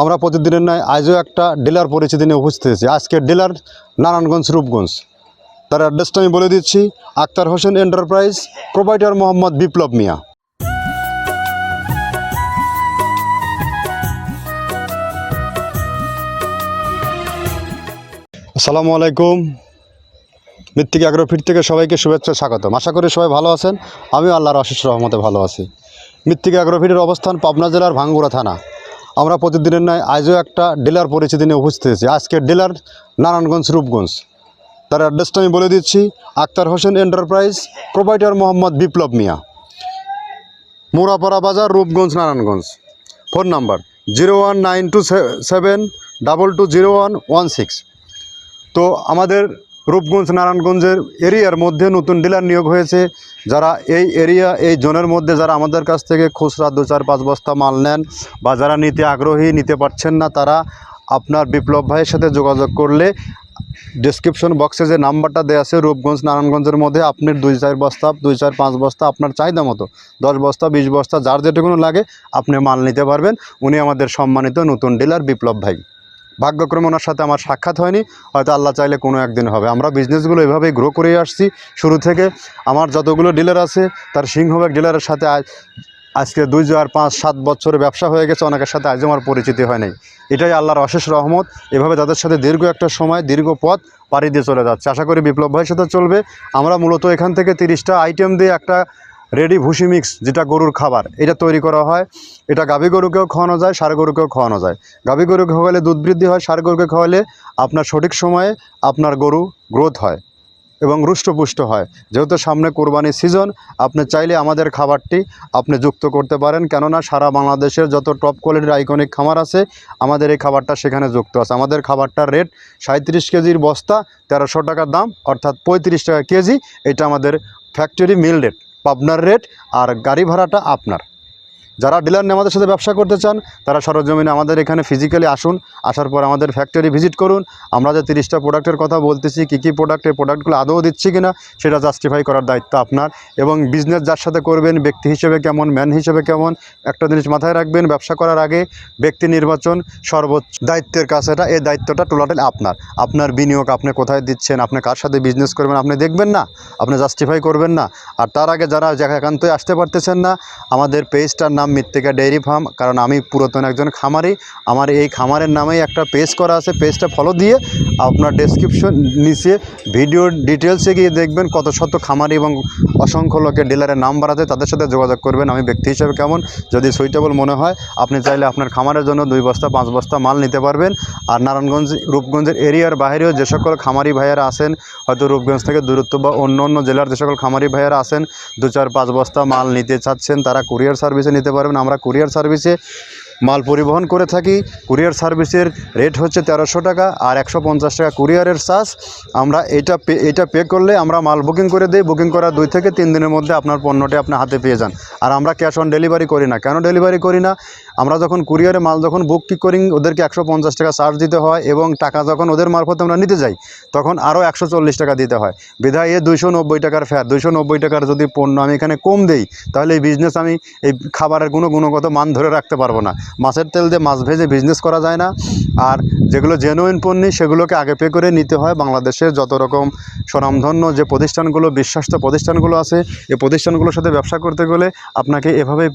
আমরা প্রতিদিনের নয় আজও একটা ডিলার পরিচিতি নিয়ে উপস্থিত হয়েছি। আজকের ডিলার নারায়ণগঞ্জ, রূপগঞ্জ। তার অ্যাড্রেসটা আমি বলে দিচ্ছি, আক্তার হোসেন এন্টারপ্রাইজ, প্রোভাইডার মোহাম্মদ বিপ্লব মিয়া। আসসালামু আলাইকুম। মৃত্তিক অ্যাগ্রোফিট থেকে সবাইকে শুভেচ্ছা, স্বাগতম। আশা করি সবাই ভালো আছেন। আমি আল্লাহর আশিস রহমতে ভালো আছি। মৃত্তিক অ্যাগ্রোফিটের অবস্থান পাবনা জেলার ভাঙ্গুড়া থানা। আমরা প্রতিদিনের নয় আজও একটা ডিলার পরিচিতি নিয়ে উপস্থিত হয়েছি। আজকের ডিলার নারায়ণগঞ্জ রূপগঞ্জ। তার অ্যাড্রেসটা আমি বলে দিচ্ছি, Akhtar Hossain enterprise provider Mohammad Biplob Mia. Morapara Bazar, Rupganj, Narayanganj. Phone number zero one nine two seven double two zero one one six. তো আমাদের রূপগঞ্জ, নারায়ণগঞ্জের এরিয়ার মধ্যে নতুন ডিলার নিয়োগ হয়েছে। যারা এই এরিয়া, এই জোনের মধ্যে যারা আমাদের কাছ থেকে খুচরা দু চার পাঁচ বস্তা মাল নেন বা যারা নিতে আগ্রহী, নিতে পারছেন না, তারা আপনার বিপ্লব ভাইয়ের সাথে যোগাযোগ করলে ডিসক্রিপশন বক্সে যে নাম্বারটা দেওয়া আছে, রূপগঞ্জ, নারায়ণগঞ্জের মধ্যে আপনি দুই চার বস্তা, দুই চার পাঁচ বস্তা আপনার চাহিদা মতো, দশ বস্তা, বিশ বস্তা, যার যেটুকুনো লাগে আপনি মাল নিতে পারবেন। উনি আমাদের সম্মানিত নতুন ডিলার বিপ্লব ভাই। ভাগ্যক্রমে ওনার সাথে আমার সাক্ষাৎ হয়নি, হয়তো আল্লাহ চাইলে কোনো একদিন হবে। আমরা বিজনেসগুলো এভাবেই গ্রো করে আসছি শুরু থেকে। আমার যতগুলো ডিলার আছে, তার সিংহভাগ ডিলারের সাথে আজ, আজকে দুই আর পাঁচ, সাত বছরের ব্যবসা হয়ে গেছে অনেকের সাথে আজ আমার পরিচিতি হয় নাই। এটাই আল্লাহর অশেষ রহমত। এভাবে তাদের সাথে দীর্ঘ একটা সময়, দীর্ঘ পথ পাড়ি দিয়ে চলে যাচ্ছে। আশা করি বিপ্লব ভাইয়ের সাথে চলবে। আমরা মূলত এখান থেকে তিরিশটা আইটেম দিয়ে একটা রেডি ভুসি মিক্স, যেটা গরুর খাবার। এটা তৈরি করা হয়। এটা গাভী গরুকেও খাওয়ানো যায়, সার গরুকেও খাওয়ানো যায়। গাভী গরু খাওয়ালে দুধ বৃদ্ধি হয়, সার গরুকে খাওয়ালে আপনার সঠিক সময়ে আপনার গরু গ্রোথ হয় এবং রুষ্টপুষ্ট হয়। যেহেতু সামনে কোরবানির সিজন আপনি চাইলে আমাদের খাবারটি আপনি যুক্ত করতে পারেন। কেননা সারা বাংলাদেশের যত টপ কোয়ালিটির আইকনিক খামার আছে, আমাদের এই খাবারটা সেখানে যুক্ত আছে। আমাদের খাবারটার রেট সাঁত্রিশ কেজির বস্তা, তেরোশো টাকা দাম, অর্থাৎ পঁয়ত্রিশ টাকা কেজি, এটা আমাদের ফ্যাক্টরি মিল রেট পাবনার রেট আর গাড়ি ভাড়াটা আপনার। যারা ডিলার নিয়ে আমাদের সাথে ব্যবসা করতে চান, তারা সরজমিনে আমাদের এখানে ফিজিক্যালি আসুন, আসার পর আমাদের ফ্যাক্টরি ভিজিট করুন। আমরা যে তিরিশটা প্রোডাক্টের কথা বলতেছি, কী কী প্রোডাক্ট এই প্রোডাক্টগুলো আদৌ দিচ্ছি কিনা, সেটা জাস্টিফাই করার দায়িত্ব আপনার। এবং বিজনেস যার সাথে করবেন, ব্যক্তি হিসেবে কেমন ম্যান হিসেবে কেমন, একটা জিনিস মাথায় রাখবেন, ব্যবসা করার আগে ব্যক্তি নির্বাচন সর্বোচ্চ দায়িত্বের কাছে, এটা এই দায়িত্বটা টোটাল আপনার। আপনার বিনিয়োগ আপনি কোথায় দিচ্ছেন, আপনি কার সাথে বিজনেস করবেন, আপনি দেখবেন না, আপনি জাস্টিফাই করবেন না। আর তার আগে যারা একান্তই আসতে পারতেছেন না, আমাদের পেজটার নাম মৃত্তিকা ডেইরি ফার্ম, কারণ আমি পুরাতন একজন খামারি। আমার এই খামারের নামেই একটা পেজ করা আছে। পেজটা ফলো দিয়ে আপনার ডেসক্রিপশন নিচে ভিডিও ডিটেলসে গিয়ে দেখবেন কত শত খামারি এবং অসংখ্য লোকের ডিলারের নাম্বার আছে। তাদের সাথে যোগাযোগ করবেন। আমি ব্যক্তি হিসেবে কেমন? যদি সুইটেবল মনে হয়, আপনি চাইলে আপনার খামারের জন্য দুই বস্তা, পাঁচ বস্তা মাল নিতে পারবেন। আর নারায়ণগঞ্জ, রূপগঞ্জের এরিয়ার বাইরেও যে সকল খামারি ভাইয়েরা আছেন, হয়তো রূপগঞ্জ থেকে দূরত্ব বা অন্য অন্য জেলার যে সকল খামারি ভাইয়েরা আছেন, দু চার, পাঁচ বস্তা মাল নিতে চাচ্ছেন, তারা কুরিয়ার সার্ভিসে নিতে পারবেন। আমরা কুরিয়ার সার্ভিসে মাল পরিবহন করে থাকি। কুরিয়ার সার্ভিসের রেট হচ্ছে তেরোশো টাকা আর একশো পঞ্চাশ টাকা কুরিয়ারের চার্জ আমরা এটা পে এটা পে করলে আমরা মাল বুকিং করে দিই। বুকিং করার দুই থেকে তিন দিনের মধ্যে আপনার পণ্যটি আপনার হাতে পেয়ে যান। আর আমরা ক্যাশ অন ডেলিভারি করি না। কেন ডেলিভারি করি না? আমরা যখন কুরিয়ারে মাল যখন বুক করিং, ওদেরকে একশো পঞ্চাশ টাকা চার্জ দিতে হয় এবং টাকা যখন ওদের মারফত আমরা নিতে যাই, তখন আরও একশো চল্লিশ টাকা দিতে হয়। বিধায় এ দুইশো নব্বই টাকার ফ্যাট দুইশো নব্বই টাকার যদি পণ্য আমি এখানে কম দেই, তাহলে এই বিজনেস আমি এই খাবারের কোনো গুণগত মান ধরে রাখতে পারব না। মাছের তেল দিয়ে মাছ ভেজে বিজনেস করা যায় না। আর যেগুলো জেনুইন পণ্য সেগুলোকে আগে পে করে নিতে হয়। বাংলাদেশের যত রকম স্বনামধন্য যে প্রতিষ্ঠানগুলো, বিশ্বাস্ত প্রতিষ্ঠানগুলো আছে, এই প্রতিষ্ঠানগুলোর সাথে ব্যবসা করতে গেলে আপনাকে এভাবে,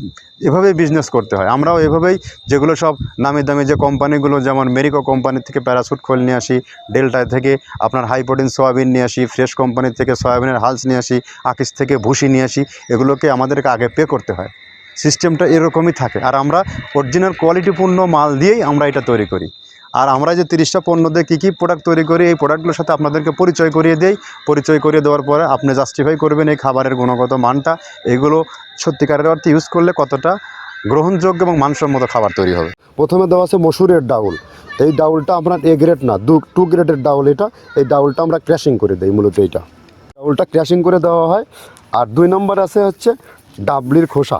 এভাবেই বিজনেস করতে হয়। আমরাও এভাবেই যেগুলো সব নামি দামি যে কোম্পানিগুলো, যেমন মেরিকো কোম্পানি থেকে প্যারাসুট খোল নিয়ে আসি ডেল্টায় থেকে আপনার হাই প্রোটিন সয়াবিন নিয়ে আসি ফ্রেশ কোম্পানি থেকে সয়াবিনের হালস নিয়ে আসি আকিস থেকে ভুসি নিয়ে আসি, এগুলোকে আমাদেরকে আগে পে করতে হয়। সিস্টেমটা এরকমই থাকে। আর আমরা অরিজিনাল কোয়ালিটিপূর্ণ মাল দিয়েই আমরা এটা তৈরি করি। আর আমরা যে তিরিশটা পণ্য দিয়ে কী কী প্রোডাক্ট তৈরি করি, এই প্রোডাক্টগুলোর সাথে আপনাদেরকে পরিচয় করিয়ে দেই। পরিচয় করিয়ে দেওয়ার পরে আপনি জাস্টিফাই করবেন এই খাবারের গুণগত মানটা। এগুলো সত্যিকারের অর্থে ইউজ করলে কতটা গ্রহণযোগ্য এবং মানসম্মত খাবার তৈরি হবে। প্রথমে দেওয়া আছে মসুরের ডাউল। এই ডাউলটা আপনার এ গ্রেড না, দু টু গ্রেডের ডাউল এটা। এই ডাউলটা আমরা ক্র্যাশিং করে দিই মূলত এইটা। ডাউলটা ক্র্যাশিং করে দেওয়া হয়। আর দুই নম্বর আছে হচ্ছে ডাবলির খোসা।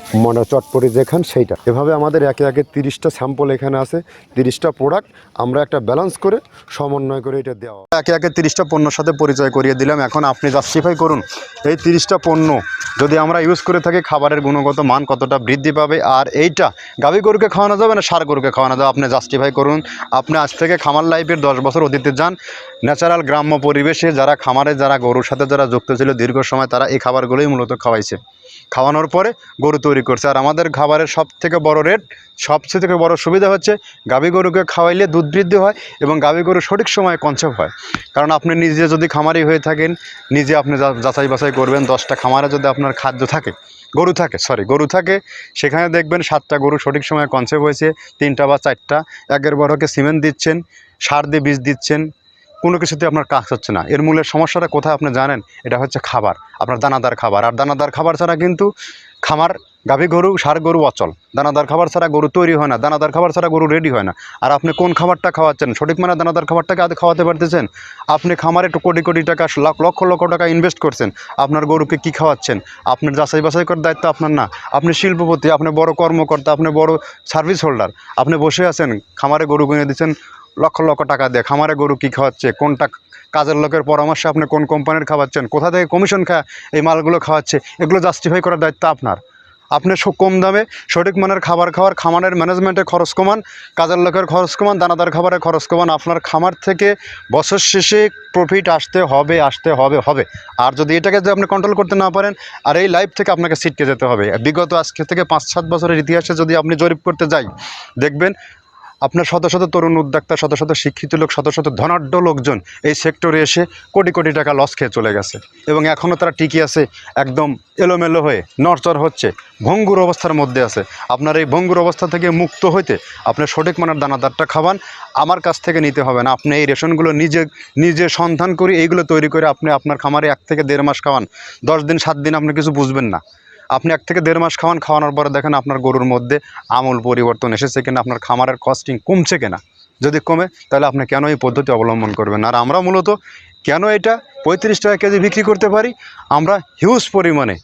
মানে চটপটি যেখান, সেইটা। এভাবে আমাদের একে একে তিরিশটা স্যাম্পল এখানে আছে, তিরিশটা প্রোডাক্ট আমরা একটা ব্যালেন্স করে সমন্বয় করে এটা দেওয়া। একে একে তিরিশটা পণ্যর সাথে পরিচয় করিয়ে দিলাম, এখন আপনি জাস্টিফাই করুন, এই তিরিশটা পণ্য যদি আমরা ইউজ করে থাকি, খাবারের গুণগত মান কতটা বৃদ্ধি পাবে, আর এইটা গাভী গরুকে খাওয়ানো যাবে না, সার গরুকে খাওয়ানো যাবে, আপনি জাস্টিফাই করুন। আপনি আজ থেকে খামার লাইফের দশ বছর অতীতে যান ন্যাচারাল গ্রাম্য পরিবেশে যারা খামারে, যারা গরুর সাথে যারা যুক্ত ছিল, দীর্ঘ সময় তারা এই খাবারগুলোই মূলত খাওয়াইছে। খাওয়ানোর পরে গরু তৈরি করছে। আর আমাদের খাবারের সব থেকে বড় রেট সবচেয়ে থেকে বড় সুবিধা হচ্ছে গাভী গরুকে খাওয়াইলে দুধ বৃদ্ধি হয় এবং গাভী গরু সঠিক সময়ে কনসেপ্ট হয়। কারণ আপনি নিজে যদি খামারি হয়ে থাকেন, নিজে আপনি যাচাই বাছাই করবেন, দশটা খামারে যদি আপনার খাদ্য থাকে, গরু থাকে সরি গরু থাকে, সেখানে দেখবেন সাতটা গরু সঠিক সময়ে কনসেপ্ট হয়েছে, তিনটা বা চারটা। একের বড়কে সিমেন্ট দিচ্ছেন, সার দিয়ে বীজ দিচ্ছেন কোনো কিছুতে আপনার কাজ হচ্ছে না। এর মূলের সমস্যাটা কোথায় আপনি জানেন? এটা হচ্ছে খাবার, আপনার দানাদার খাবার। আর দানাদার খাবার ছাড়া কিন্তু খামার, গাভী গরু সার গরু অচল। দানাদার খাবার ছাড়া গরু তৈরি হয় না, দানাদার খাবার ছাড়া গরু রেডি হয় না। আর আপনি কোন খাবারটা খাওয়াচ্ছেন? সঠিক মানে দানাদার খাবারটাকে আদৌ খাওয়াতে পারতেছেন? আপনি খামারে একটু কোটি কোটি টাকা লক্ষ লক্ষ টাকা ইনভেস্ট করছেন। আপনার গরুকে কি খাওয়াচ্ছেন? আপনার যাচাই বাছাই করার দায়িত্ব আপনার না। আপনি শিল্পপতি, আপনি বড় কর্মকর্তা, আপনি বড় সার্ভিস হোল্ডার আপনি বসে আছেন, খামারে গরু কিনে দিচ্ছেন লক্ষ লক্ষ টাকা দিয়ে খামারে গরু কী খাওয়াচ্ছে? কোনটা কাজের লোকের পরামর্শে আপনি কোন কোম্পানির খাওয়াচ্ছেন? কোথা থেকে কমিশন খায় এই মালগুলো খাওয়াচ্ছে? এগুলো জাস্টিফাই করার দায়িত্ব আপনার। আপনি কম দামে সঠিক মানের খাবার খাওয়ার, খামারের ম্যানেজমেন্টের খরচ কমান, কাজের লোকের খরচ কমান, দানাদার খাবারের খরচ কমান, আপনার খামার থেকে বছর শেষে প্রফিট আসতে হবে আসতে হবে হবে। আর যদি এটাকে যদি আপনি কন্ট্রোল করতে না পারেন, আর এই লাইফ থেকে আপনাকে ছিটকে যেতে হবে। বিগত আজকে থেকে পাঁচ সাত বছরের ইতিহাসে যদি আপনি জরিপ করতে যাই, দেখবেন আপনার শত শত তরুণ উদ্যোক্তা, শত শত শিক্ষিত লোক, শত শত ধনাঢ্য লোকজন এই সেক্টরে এসে কোটি কোটি টাকা লস খেয়ে চলে গেছে। এবং এখনও তারা টিকে আছে, একদম এলোমেলো হয়ে নড়চড় হচ্ছে, ভঙ্গুর অবস্থার মধ্যে আছে। আপনার এই ভঙ্গুর অবস্থা থেকে মুক্ত হইতে আপনি সঠিক মানের দানাদারটা খাবান আমার কাছ থেকে নিতে হবে না। আপনি এই রেশনগুলো নিজে নিজে সন্ধান করে এইগুলো তৈরি করে আপনি আপনার খামারে এক থেকে দেড় মাস খাওয়ান, দশ দিন, সাত দিন আপনি কিছু বুঝবেন না। আপনি এক থেকে দেড় মাস খাওয়ান, খাওয়ানোর পরে দেখেন আপনার গরুর মধ্যে আমূল পরিবর্তন এসেছে কিনা, আপনার খামারের কস্টিং কমছে কিনা। যদি কমে, তাহলে আপনি কেন এই পদ্ধতি অবলম্বন করবেন? আর আমরা মূলত কেন এটা পঁয়ত্রিশ টাকা কেজি বিক্রি করতে পারি? আমরা হিউজ পরিমাণে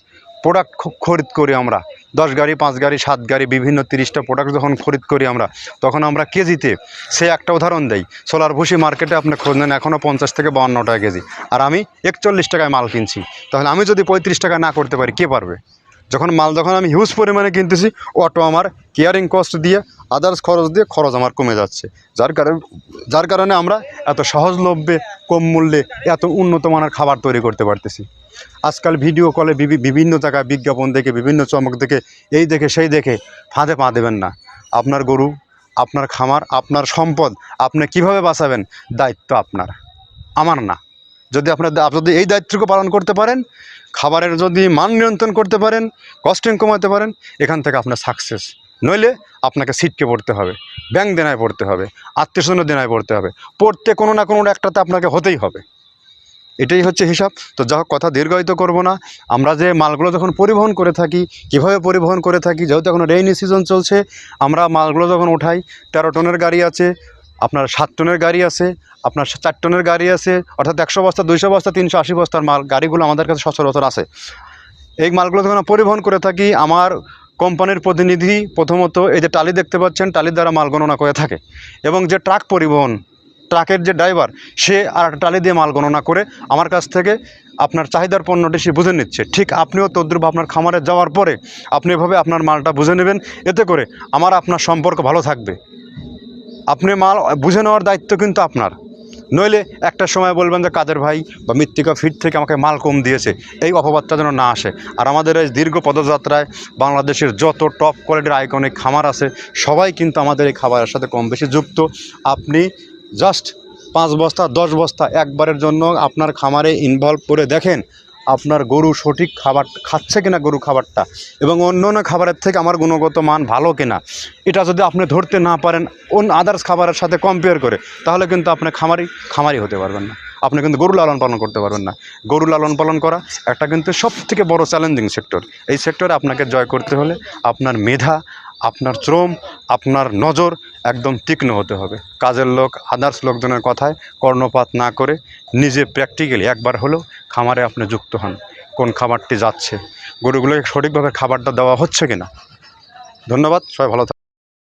প্রোডাক্ট খরিদ করি আমরা। দশ গাড়ি, পাঁচ গাড়ি, সাত গাড়ি, বিভিন্ন তিরিশটা প্রোডাক্ট যখন খরিদ করি আমরা, তখন আমরা কেজিতে, সে একটা উদাহরণ দেই, সোলার ভুসি মার্কেটে আপনি খোঁজ নেন এখনও পঞ্চাশ থেকে বাউন্ন টাকা কেজি। আর আমি একচল্লিশ টাকায় মাল কিনছি। তাহলে আমি যদি পঁয়ত্রিশ টাকা না করতে পারি, কে পারবে? যখন মাল যখন আমি হিউজ পরিমাণে কিনতেছি অটো আমার কেয়ারিং কস্ট দিয়ে আদার্স খরচ দিয়ে খরচ আমার কমে যাচ্ছে। যার কারণে যার কারণে আমরা এত সহজলভ্যে, কম মূল্যে, এত উন্নত মানের খাবার তৈরি করতে পারতেছি। আজকাল ভিডিও কলে বিভিন্ন জায়গায় বিজ্ঞাপন দেখে, বিভিন্ন চমক দেখে, এই দেখে, সেই দেখে ফাঁদে পা দেবেন না। আপনার গরু, আপনার খামার, আপনার সম্পদ, আপনি কীভাবে বাঁচাবেন, দায়িত্ব আপনার। আমার না। যদি আপনার আপনি যদি এই দায়িত্বটুকু পালন করতে পারেন খাবারের যদি মান নিয়ন্ত্রণ করতে পারেন কস্টিং কমাতে পারেন, এখান থেকে আপনার সাকসেস নইলে আপনাকে সিটকে পড়তে হবে ব্যাংক দেনায় পড়তে হবে, আত্মীয় স্বজনের দেনায় পড়তে হবে। পড়তে কোনো না কোনো একটাতে আপনাকে হতেই হবে। এটাই হচ্ছে হিসাব। তো যা কথা দীর্ঘায়িত করব না। আমরা যে মালগুলো যখন পরিবহন করে থাকি, কীভাবে পরিবহন করে থাকি, যেহেতু এখন রেইনি সিজন চলছে, আমরা মালগুলো যখন উঠাই, তেরো টনের গাড়ি আছে আপনার সাত টনের গাড়ি আছে, আপনার চার টনের গাড়ি আছে, অর্থাৎ একশো বস্তা, দুইশো বস্তা, তিনশো আশি বস্তার মাল, গাড়িগুলো আমাদের কাছে সচরাচর আছে। এই মালগুলো যখন পরিবহন করে থাকি, আমার কোম্পানির প্রতিনিধি প্রথমত এই যে টালি দেখতে পাচ্ছেন, টালির দ্বারা মাল গণনা করে থাকে এবং যে ট্রাক পরিবহন, ট্রাকের যে ড্রাইভার, সে আর একটা টালি দিয়ে মাল গণনা করে আমার কাছ থেকে আপনার চাহিদার পণ্যটি সে বুঝে নিচ্ছে। ঠিক আপনিও তদ্রুপ আপনার খামারে যাওয়ার পরে আপনি এভাবে আপনার মালটা বুঝে নেবেন। এতে করে আমার, আপনার সম্পর্ক ভালো থাকবে। আপনি মাল বুঝে নেওয়ার দায়িত্ব কিন্তু আপনার। নইলে একটা সময় বলবেন যে, কাদের ভাই, বা মৃত্তিকা ফিট থেকে আমাকে মাল কম দিয়েছে। এই অপবাদটা যেন না আসে। আর আমাদের এই দীর্ঘ পদযাত্রায় বাংলাদেশের যত টপ কোয়ালিটির আইকনিক খামার আছে, সবাই কিন্তু আমাদের এই খাবারের সাথে কম বেশি যুক্ত। আপনি জাস্ট পাঁচ বস্তা, দশ বস্তা একবারের জন্য আপনার খামারে ইনভলভ করে দেখেন আপনার গরু সঠিক খাবার খাচ্ছে কিনা গরু খাবারটা এবং অন্য অন্য খাবারের থেকে আমার গুণগত মান ভালো কিনা, এটা যদি আপনি ধরতে না পারেন অন্য আদার্স খাবারের সাথে কম্পেয়ার করে, তাহলে কিন্তু আপনি খামারি খামারি হতে পারবেন না। আপনি কিন্তু গরু লালন পালন করতে পারবেন না। গরু লালন পালন করা একটা কিন্তু সব থেকে বড় চ্যালেঞ্জিং সেক্টর এই সেক্টরে আপনাকে জয় করতে হলে আপনার মেধা আপনার শ্রম, আপনার নজর একদম তীক্ষ্ণ হতে হবে। কাজের লোক আদার্স লোকজনের কথায় কর্ণপাত না করে নিজে প্র্যাকটিক্যালি একবার হলেও খামারে আপনি যুক্ত হন। কোন খাবারটি যাচ্ছে? গরুগুলোকে সঠিকভাবে খাবারটা দেওয়া হচ্ছে কিনা? ধন্যবাদ, সবাই ভালো